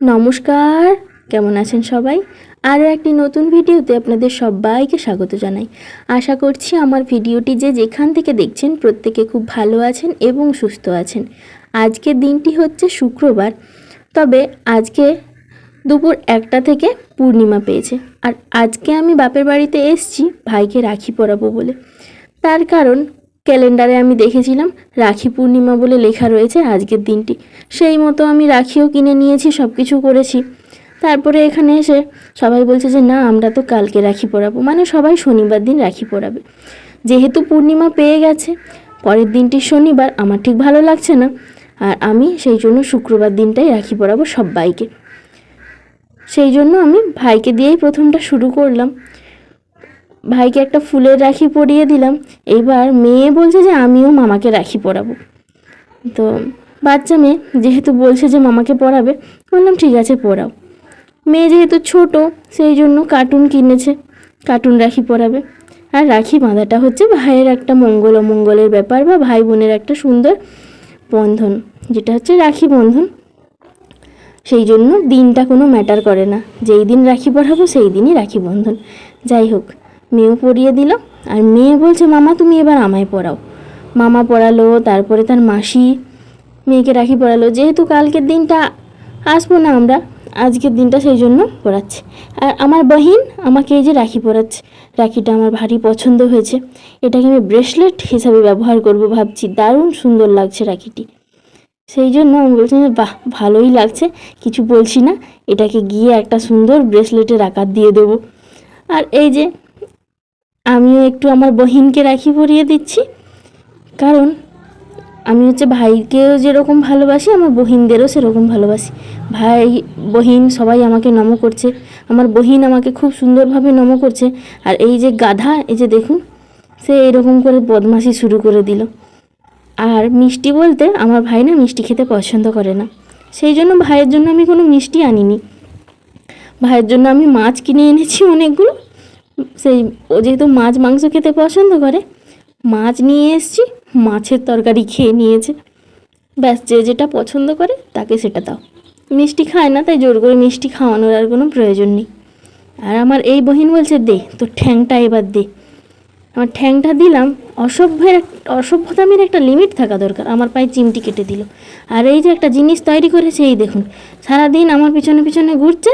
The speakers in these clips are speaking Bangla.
নমস্কার, কেমন আছেন সবাই? আরও একটি নতুন ভিডিওতে আপনাদের সবাইকে স্বাগত জানাই। আশা করছি আমার ভিডিওটি যে যেখান থেকে দেখছেন প্রত্যেকে খুব ভালো আছেন এবং সুস্থ আছেন। আজকের দিনটি হচ্ছে শুক্রবার, তবে আজকে দুপুর একটা থেকে পূর্ণিমা পেয়েছে। আর আজকে আমি বাপের বাড়িতে এসছি, ভাইকে রাখি পরাবো বলে। তার কারণ ক্যালেন্ডারে আমি দেখেছিলাম, রাখি পূর্ণিমা বলে লেখা রয়েছে আজকের দিনটি। সেই মতো আমি রাখিও কিনে নিয়েছি সব কিছু করেছি। তারপরে এখানে এসে সবাই বলছে যে, না, আমরা তো কালকে রাখি পরাবো। মানে সবাই শনিবার দিন রাখি পরাবে। যেহেতু পূর্ণিমা পেয়ে গেছে, পরের দিনটি শনিবার, আমার ঠিক ভালো লাগছে না। আর আমি সেই জন্য শুক্রবার দিনটাই রাখি পরাবো সবাইকে সেই জন্য আমি ভাইকে দিয়েই প্রথমটা শুরু করলাম। ভাইকে একটা ফুলের রাখি পরিয়ে দিলাম। এইবার মেয়ে বলছে যে, আমিও মামাকে রাখি পরাবো। তো বাচ্চা মেয়ে যেহেতু বলছে যে, মামাকে পরাবে, বললাম, ঠিক আছে, পরাও। মেয়ে যেহেতু ছোট, সেই জন্য কার্টুন কিনেছে, কার্টুন রাখি পরাবে। আর রাখি বাঁধাটা হচ্ছে ভাইয়ের একটা মঙ্গল অমঙ্গলের ব্যাপার বা ভাই বোনের একটা সুন্দর বন্ধন, যেটা হচ্ছে রাখি বন্ধন। সেই জন্য দিনটা কোনো ম্যাটার করে না। যেই দিন রাখি পরাবো, সেই দিনই রাখি বন্ধন। যাই হোক মেয়েও পরিয়ে দিল আর মেয়ে বলছে, মামা, তুমি এবার আমায় পড়াও। মামা পড়ালো, তারপরে তার মাসি মেয়েকে রাখি পড়ালো। যেহেতু কালকের দিনটা, আসব না আমরা, আজকের দিনটা সেই জন্য পড়াচ্ছে। আর আমার বহিন আমাকে এই যে রাখি পরাচ্ছে রাখিটা আমার ভারী পছন্দ হয়েছে। এটাকে আমি ব্রেসলেট হিসাবে ব্যবহার করব ভাবছি। দারুণ সুন্দর লাগছে রাখিটি। সেই জন্য আমি বলছি যে বাহ, ভালোই লাগছে। কিছু বলছি না, এটাকে গিয়ে একটা সুন্দর ব্রেসলেটের আকার দিয়ে দেবো। আর এই যে আমিও একটু আমার বহিনকে রাখি পরিয়ে দিচ্ছি। কারণ আমি হচ্ছে ভাইকেও যেরকম ভালোবাসি, আমার বহিনদেরও সেরকম ভালোবাসি। ভাই, বহিন সবাই আমাকে নম করছে। আমার বহিন আমাকে খুব সুন্দরভাবে নম করছে। আর এই যে গাধা, এই যে দেখুন, সে এরকম করে বদমাশি শুরু করে দিল। আর মিষ্টি বলতে আমার ভাই না মিষ্টি খেতে পছন্দ করে না। সেই জন্য ভাইয়ের জন্য আমি কোনো মিষ্টি আনিনি। ভাইয়ের জন্য আমি মাছ কিনে এনেছি অনেকগুলো। সেই ও যেহেতু মাছ, মাংস খেতে পছন্দ করে, মাছ নিয়ে এসছি, মাছের তরকারি খেয়ে নিয়েছে। ব্যাস, যে যেটা পছন্দ করে তাকে সেটা দাও। মিষ্টি খায় না, তাই জোর করে মিষ্টি খাওয়ানোর আর কোনো প্রয়োজন নেই। আর আমার এই বহিন বলছে, দে, তোর ঠ্যাংটা এবার দে। আমার ঠ্যাংটা দিলাম, অসভ্যের অসভ্যতামির একটা লিমিট থাকা দরকার। আমার পায়ে চিমটি কেটে দিল। আর এই যে একটা জিনিস তৈরি করেছে, এই দেখুন, সারাদিন আমার পিছনে পিছনে ঘুরছে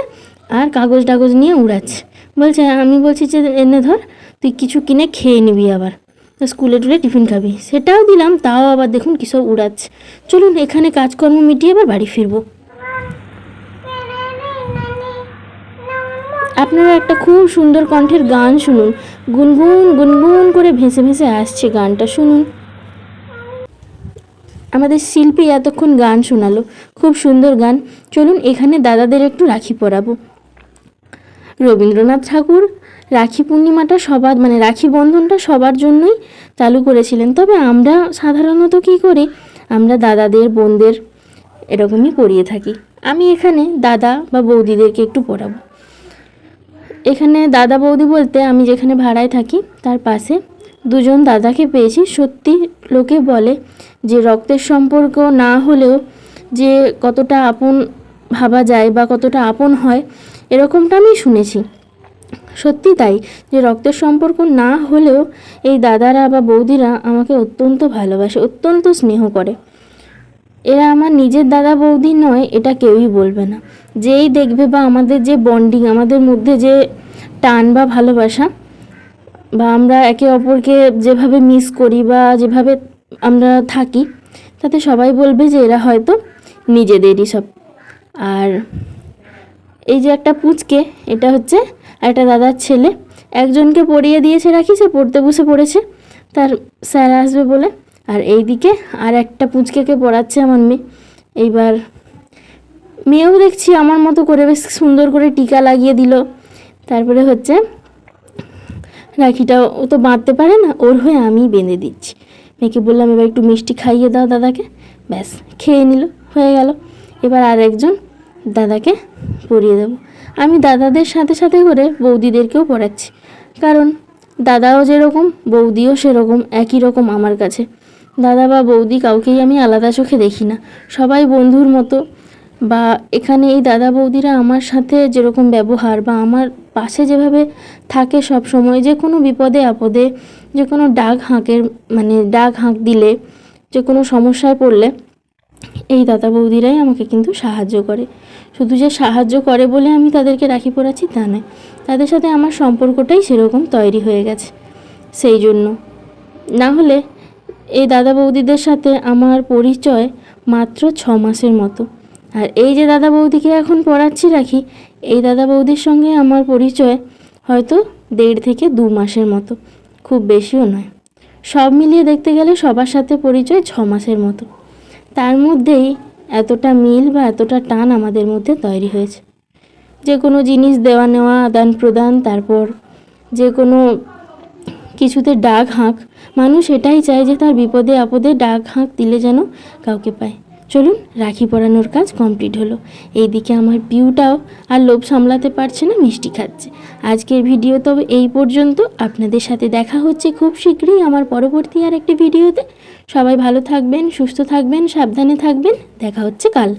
আর কাগজ টাগজ নিয়ে উড়াচ্ছে। বলছে আমি বলছি যে, এনে ধর, তুই কিছু কিনে খেয়ে নিবি আবার। তো স্কুলে টুলে টিফিন খাবি। সেটাও দিলাম, তাও আবার দেখুন কী সব উড়াচ্ছে। চলুন, এখানে কাজকর্ম মিটিয়ে আবার বাড়ি ফিরবো। আপনারা একটা খুব সুন্দর কণ্ঠের গান শুনুন। গুনগুন গুনগুন করে ভেসে ভেসে আসছে গানটা, শুনুন। আমাদের শিল্পী এতক্ষণ গান শোনালো। খুব সুন্দর গান। চলুন, এখানে দাদাদের একটু রাখি পরাবো। রবীন্দ্রনাথ ঠাকুর রাখি পূর্ণিমাটা সবার মানে রাখি বন্ধনটা সবার জন্যই চালু করেছিলেন। তবে আমরা সাধারণত কী করি, আমরা দাদাদের, বোনদের এরকমই পড়িয়ে থাকি। আমি এখানে দাদা বা বৌদিদেরকে একটু পড়াবো। এখানে দাদা বৌদি বলতে আমি যেখানে ভাড়ায় থাকি, তার পাশে দুজন দাদাকে পেয়েছি। সত্যি লোকে বলে যে রক্তের সম্পর্ক না হলেও যে কতটা আপন ভাবা যায় বা কতটা আপন হয় এরকমটা আমি শুনেছি। সত্যি তাই যে রক্তের সম্পর্ক না হলেও এই দাদারা বা বৌদিরা আমাকে অত্যন্ত ভালোবাসে, অত্যন্ত স্নেহ করে। এরা আমার নিজের দাদা বৌদি নয়, এটা কেউই বলবে না। যেই দেখবে বা আমাদের যে বন্ডিং আমাদের মধ্যে যে টান বা ভালোবাসা, বা আমরা একে অপরকে যেভাবে মিস করি বা যেভাবে আমরা থাকি, তাতে সবাই বলবে যে এরা হয়তো নিজেদেরই সব। আর এই যে একটা পুচকে, এটা হচ্ছে একটা দাদার ছেলে। একজনকে পড়িয়ে দিয়েছে রাখি, সে পড়তে বসে পড়েছে। তার স্যার আসবে বলে। আর এইদিকে আর একটা পুচকেকে পড়াচ্ছে আমার মেয়ে। এইবার মেয়েও দেখছি আমার মতো করে বেশ সুন্দর করে টিকা লাগিয়ে দিল। তারপরে হচ্ছে রাখিটা ও তো বাঁধতে পারে না, ওর হয়ে আমিই বেঁধে দিচ্ছি। মেয়েকে বললাম, এবার একটু মিষ্টি খাইয়ে দাও দাদাকে। ব্যাস, খেয়ে নিল, হয়ে গেল। এবার আর একজন দাদাকে পরিয়ে দেবো। আমি দাদাদের সাথে সাথে করে বৌদিদেরকেও পড়াচ্ছি। কারণ দাদাও যেরকম, বৌদিও সেরকম, একই রকম আমার কাছে। দাদা বা বৌদি কাউকেই আমি আলাদা চোখে দেখি না। সবাই বন্ধুর মতো। বা এখানে এই দাদা বৌদিরা আমার সাথে যেরকম ব্যবহার বা আমার পাশে যেভাবে থাকে সব সময় যে কোনো বিপদে আপদে, যে কোনো ডাক হাঁকের মানে ডাক হাঁক দিলে, যে কোনো সমস্যায় পড়লে, এই দাদা বৌদিরাই আমাকে কিন্তু সাহায্য করে। শুধু যে সাহায্য করে বলে আমি তাদেরকে রাখি পড়াচ্ছি তা নয়। তাদের সাথে আমার সম্পর্কটাই সেরকম তৈরি হয়ে গেছে। সেই জন্য। না হলে এই দাদা বৌদিদের সাথে আমার পরিচয় মাত্র ছ মাসের মতো। আর এই যে দাদা বৌদিকে এখন পড়াচ্ছি রাখি, এই দাদা বৌদির সঙ্গে আমার পরিচয় হয়তো দেড় থেকে দু মাসের মতো। খুব বেশিও নয়। সব মিলিয়ে দেখতে গেলে সবার সাথে পরিচয় ছ মাসের মতো। তার মধ্যেই এতটা মিল বা এতটা টান আমাদের মধ্যে তৈরি হয়েছে। যে কোনো জিনিস দেওয়া নেওয়া আদান প্রদান তারপর যে কোনো কিছুতে ডাক হাঁক, মানুষ এটাই চায় যে তার বিপদে আপদে ডাক হাঁক দিলে যেন কাউকে পায়। চলুন রাখি পরানোর কাজ কমপ্লিট হলো। এইদিকে আমার পিউটাও আর লোভ সামলাতে পারছে না, মিষ্টি খাচ্ছে। আজকের ভিডিও তবে এই পর্যন্ত। আপনাদের সাথে দেখা হচ্ছে খুব শীঘ্রই আমার পরবর্তী আর একটি ভিডিওতে। সবাই ভালো থাকবেন, সুস্থ থাকবেন, সাবধানে থাকবেন। দেখা হচ্ছে কাল।